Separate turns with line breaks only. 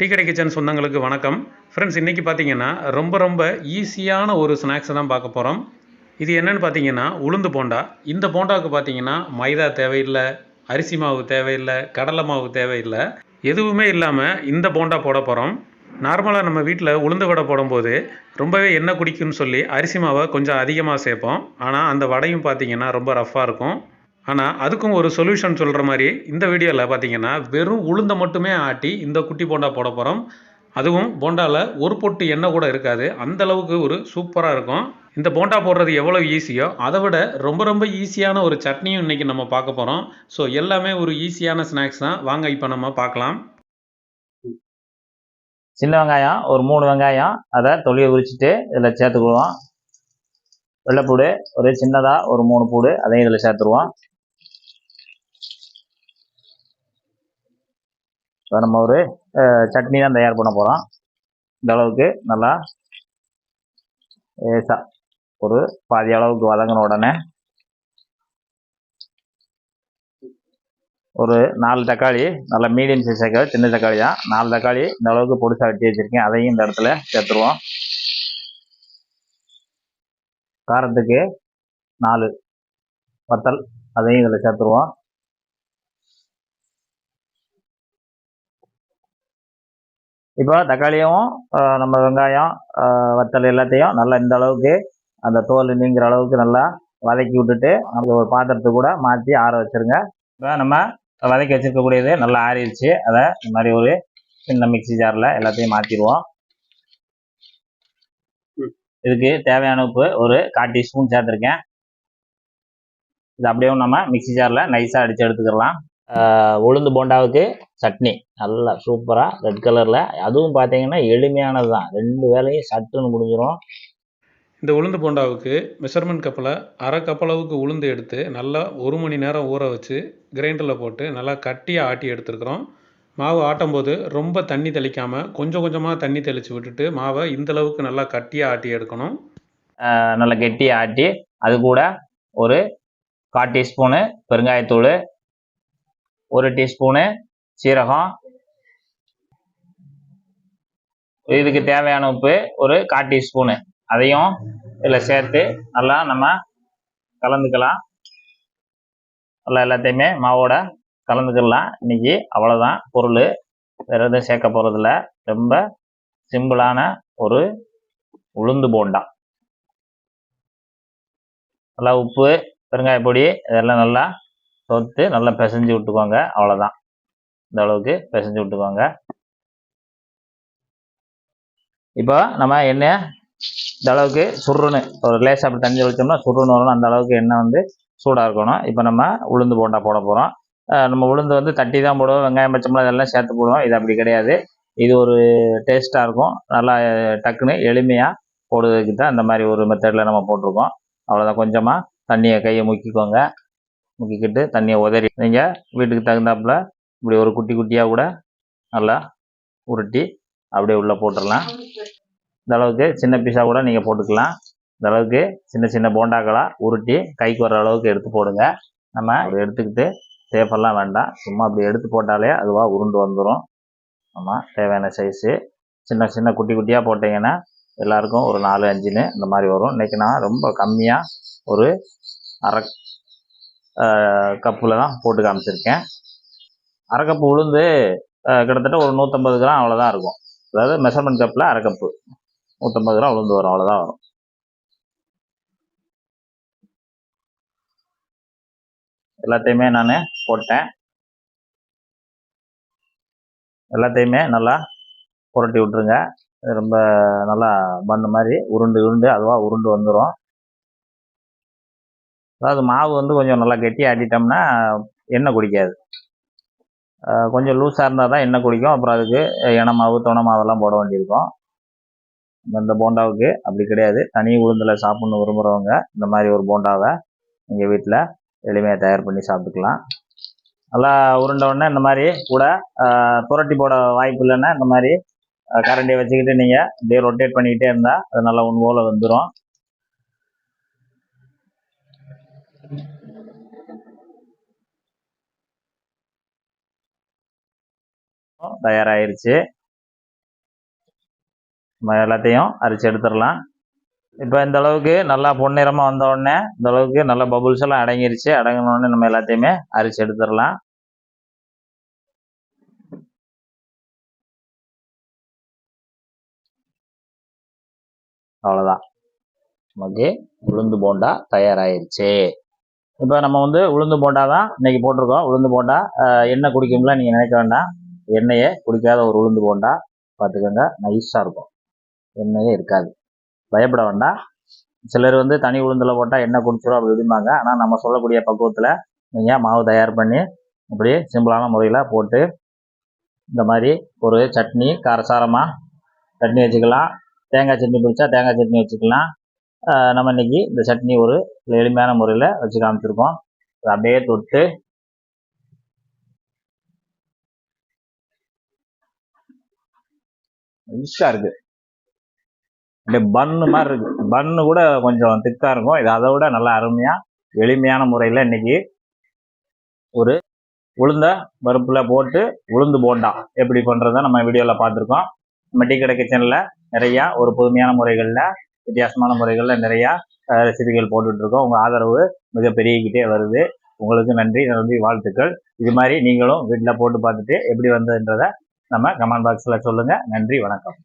Tea கடை kitchen சொந்தங்களுக்கு வணக்கம். ஃப்ரெண்ட்ஸ் இன்றைக்கி பார்த்தீங்கன்னா ரொம்ப ரொம்ப ஈஸியான ஒரு ஸ்நாக்ஸை தான் பார்க்க போகிறோம் இது என்னென்னு பார்த்தீங்கன்னா உளுந்து போண்டா. இந்த போண்டாவுக்கு பார்த்தீங்கன்னா மைதா தேவையில்லை அரிசி மாவு தேவையில்லை கடலை மாவு தேவையில்லை. எதுவுமே இல்லாமல் இந்த போண்டா போட போகிறோம் நார்மலாக நம்ம வீட்டில் உளுந்து வடை போடும்போது ரொம்பவே எண்ணெய் குடிக்கும்னு சொல்லி அரிசி மாவை கொஞ்சம் அதிகமாக சேர்ப்போம். ஆனால் அந்த வடையும் பார்த்தீங்கன்னா ரொம்ப ரஃப்பாக இருக்கும். ஆனால் அதுக்கும் ஒரு சொல்யூஷன் சொல்கிற மாதிரி இந்த வீடியோவில் பார்த்தீங்கன்னா வெறும் உளுந்தை மட்டுமே ஆட்டி இந்த குட்டி போண்டா போட போகிறோம் அதுவும் போண்டாவில் ஒரு பொட்டு எண்ணெய் கூட இருக்காது. அந்த அளவுக்கு ஒரு சூப்பராக இருக்கும். இந்த போண்டா போடுறது எவ்வளோ ஈஸியோ அதை விட ரொம்ப ரொம்ப ஈஸியான ஒரு சட்னியும் இன்றைக்கி நம்ம பார்க்க போகிறோம் ஸோ எல்லாமே ஒரு ஈஸியான ஸ்நாக்ஸ் தான். வாங்க இப்போ நம்ம பார்க்கலாம்.
சின்ன வெங்காயம் ஒரு மூணு வெங்காயம் அதை தொலியை உரிச்சிட்டு இதில் சேர்த்துக்குவோம். வெள்ளைப்பூடு ஒரு சின்னதாக ஒரு மூணு பூடு அதையும் இதில் சேர்த்துருவோம். இப்போ நம்ம ஒரு சட்னி தான் தயார் பண்ண போகிறோம் இந்த அளவுக்கு நல்லா லேசாக ஒரு பாதி அளவுக்கு வதங்கின உடனே ஒரு நாலு தக்காளி நல்ல மீடியம் சைஸ் தக்காளி சின்ன தக்காளி தான். நாலு தக்காளி இந்த அளவுக்கு பொடிசா வெட்டி வச்சிருக்கேன். அதையும் இந்த இடத்துல சேர்த்துருவோம். காரத்துக்கு நாலு வத்தல் அதையும் இதில் சேர்த்துருவோம். இப்போ தக்காளியும் நம்ம வெங்காயம் வத்தல் எல்லாத்தையும் நல்லா இந்த அளவுக்கு அந்த தோல் நீங்கிற அளவுக்கு நல்லா வதக்கி விட்டுட்டு அந்த ஒரு பாத்திரத்துக்கு கூட மாற்றி ஆற வச்சிருங்க. இப்போ நம்ம வதக்கி வச்சிருக்கக்கூடியது நல்லா ஆறிடுச்சு. அதை இந்த மாதிரி ஒரு சின்ன மிக்ஸி ஜாரில் எல்லாத்தையும் மாற்றிடுவோம் இதுக்கு தேவையான உப்பு ஒரு கால் டீஸ்பூன் சேர்த்துருக்கேன். இது அப்படியே நம்ம மிக்ஸி ஜாரில் நைஸாக அடித்து எடுத்துக்கலாம். உளுந்து போண்டாவுக்கு சட்னி. நல்லா சூப்பராக ரெட் கலரில் அதுவும் பார்த்தீங்கன்னா எளிமையானது தான் ரெண்டு வேலையும் சட்டுன்னு முடிஞ்சிடும்
இந்த உளுந்து போண்டாவுக்கு மெஷர்மெண்ட் கப்பில் அரை கப் அளவுக்கு உளுந்து எடுத்து நல்லா ஒரு மணி நேரம் ஊற வச்சு கிரைண்டரில் போட்டு நல்லா கட்டியாக ஆட்டி எடுத்துருக்குறோம். மாவு ஆட்டும் போது ரொம்ப தண்ணி தெளிக்காமல் கொஞ்சம் கொஞ்சமாக தண்ணி தெளித்து விட்டுட்டு மாவை இந்த அளவுக்கு நல்லா கட்டியாக ஆட்டி எடுக்கணும்.
நல்லா கெட்டி ஆட்டி அது கூட ஒரு கால் டீஸ்பூனு பெருங்காயத்தூள் ஒரு டீஸ்பூனு சீரகம். இதுக்கு தேவையான உப்பு ஒரு கால் டீஸ்பூனு. அதையும் இதில் சேர்த்து நல்லா நம்ம கலந்துக்கலாம். நல்லா எல்லாத்தையுமே மாவோட கலந்துக்கலாம். இன்னைக்கு அவ்வளோதான் பொருள் வேறு எதுவும் சேர்க்க போகிறதில்ல ரொம்ப சிம்பிளான ஒரு உளுந்து போண்டா. நல்லா உப்பு பெருங்காய பொடி இதெல்லாம் நல்லா சொத்து நல்லா பிசைஞ்சு விட்டுக்கோங்க. அவ்வளோதான் இந்த அளவுக்கு பிசைஞ்சு விட்டுக்கோங்க. இப்போ நம்ம எண்ணெய் இந்த அளவுக்கு சுருன்னு ஒரு லேசாக அப்படி தண்ணி வச்சோம்னா சுருன்னு வரணும் அந்த அளவுக்கு எண்ணெய் வந்து சூடாக இருக்கணும். இப்போ நம்ம உளுந்து போண்டா போட போகிறோம் நம்ம உளுந்து வந்து தட்டி தான் போடுவோம். வெங்காயம் பச்சை இதெல்லாம் சேர்த்து போடுவோம். இது அப்படி கிடையாது. இது ஒரு டேஸ்ட்டாக இருக்கும். நல்லா டக்குன்னு எளிமையாக போடுறதுக்கு தான் இந்த மாதிரி ஒரு மெத்தடில் நம்ம போட்டிருக்கோம். அவ்வளோதான் கொஞ்சமாக தண்ணியை கையை முக்கிக்கோங்க. முக்கிக்கிட்டு தண்ணியை உதறி நீங்கள் வீட்டுக்கு தகுந்தாப்புல இப்படி ஒரு குட்டி குட்டியாக கூட நல்லா உருட்டி அப்படியே உள்ளே போட்டுடலாம். இந்த அளவுக்கு சின்ன பீஸாக கூட நீங்கள் போட்டுக்கலாம். இந்த அளவுக்கு சின்ன சின்ன போண்டாக்களாக உருட்டி கைக்கு வர அளவுக்கு எடுத்து போடுங்க. நம்ம அப்படி எடுத்துக்கிட்டு சேஃபெல்லாம் வேண்டாம். சும்மா அப்படி எடுத்து போட்டாலே அதுவாக உருண்டு வந்துடும் ஆமாம் தேவையான சைஸு சின்ன சின்ன குட்டி குட்டியாக போட்டிங்கன்னா எல்லாருக்கும் ஒரு நாலு அஞ்சுன்னு இந்த மாதிரி வரும். இன்றைக்கி நான் ரொம்ப கம்மியாக ஒரு அரை கப்பில் தான் போட்டு காமிச்சிருக்கேன். அரை கப்பு உளுந்து கிட்டத்தட்ட ஒரு நூற்றம்பது கிராம் அவ்வளோதான் இருக்கும். அதாவது மெஷர்மெண்ட் கப்பில் அரை கப்பு நூற்றம்பது கிராம் உளுந்து வரும் அவ்வளோதான் வரும். எல்லாத்தையுமே நான் போட்டேன். எல்லாத்தையுமே நல்லா புரட்டி விட்டுருங்க. ரொம்ப நல்லா பண்ண மாதிரி உருண்டு உருண்டு அதுவாக உருண்டு வந்துடும் அதாவது மாவு வந்து கொஞ்சம் நல்லா கெட்டியாக ஆட்டிட்டோம்னா எண்ணெய் குடிக்காது. கொஞ்சம் லூஸாக இருந்தால் தான் எண்ணெய் குடிக்கும். அப்புறம் அதுக்கு எண்ணெய் மாவு துணை மாவெல்லாம் போட வேண்டியிருக்கும். இந்த போண்டாவுக்கு அப்படி கிடையாது. தனி உளுந்தில் சாப்பிட்ணும் விரும்புகிறவங்க இந்த மாதிரி ஒரு போண்டாவை எங்கள் வீட்டில் எளிமையாக தயார் பண்ணி சாப்பிட்டுக்கலாம். நல்லா உருண்டவுடனே இந்த மாதிரி கூட புரட்டி போட வாய்ப்பு இல்லைன்னா இந்த மாதிரி கரண்டியை வச்சுக்கிட்டு நீங்கள் இப்படியே ரொட்டேட் பண்ணிக்கிட்டே இருந்தால் அது நல்லா ஒன்று போல் வந்துடும் தயாராகிருச்சு நம்ம எல்லாத்தையும் அரைச்சி எடுத்துடலாம். இப்போ இந்த அளவுக்கு நல்லா பொன்னிறமாக வந்த உடனே இந்த அளவுக்கு நல்லா பபுள்ஸ் எல்லாம் அடங்கிருச்சு. அடங்கினோடனே நம்ம எல்லாத்தையுமே அரிசி எடுத்துடலாம். அவ்வளோதான் நமக்கு உளுந்து போண்டா தயாராகிருச்சு இப்போ நம்ம வந்து உளுந்து போண்டா தான் இன்னைக்கு போட்டிருக்கோம். உளுந்து போண்டா என்ன எண்ணெய் குடிக்கும்ல நீங்கள் நினைக்க வேண்டாம். எண்ணெயை குடிக்காத ஒரு உளுந்து போண்டா பார்த்துக்கோங்க நைஸாக இருக்கும். எண்ணெயே இருக்காது. பயப்பட வேண்டாம். சிலர் வந்து தனி உளுந்தில் போட்டால் எண்ணெய் குடிச்சிடும் அப்படி இப்படிம்பாங்க. ஆனால் நம்ம சொல்லக்கூடிய பக்குவத்தில் நீங்கள் மாவு தயார் பண்ணி இப்படி சிம்பிளான முறையில் போட்டு இந்த மாதிரி ஒரு சட்னி காரசாரமாக சட்னி வச்சுக்கலாம். தேங்காய் சட்னி பிடிச்சா தேங்காய் சட்னி வச்சுக்கலாம். நம்ம இன்னைக்கு இந்த சட்னி ஒரு எளிமையான முறையில் வச்சு காமிச்சிருக்கோம். அப்படியே தொட்டு ஈஸியாக இருக்கு. அப்படியே பன்னு மாதிரி இருக்கு. பன்னு கூட கொஞ்சம் திக்காக இருக்கும். இது அதை விட நல்லா அருமையாக எளிமையான முறையில் இன்னைக்கு ஒரு உளுந்த பருப்பில் போட்டு உளுந்து போண்டா எப்படி பண்ணுறத நம்ம வீடியோவில் பார்த்துருக்கோம். நம்ம டீ கடை கிச்சனில் நிறையா ஒரு புதுமையான முறைகளில் வித்தியாசமான முறைகளில் நிறையா ரெசிபிகள் போட்டுட்ருக்கோம். உங்கள் ஆதரவு மிக பெருகிக்கிட்டே வருது. உங்களுக்கு நன்றி நன்றி வாழ்த்துக்கள். இது மாதிரி நீங்களும் வீட்டில் போட்டு பார்த்துட்டு எப்படி வந்ததுன்றதை நம்ம கமெண்ட் பாக்ஸில் சொல்லுங்கள் நன்றி வணக்கம்.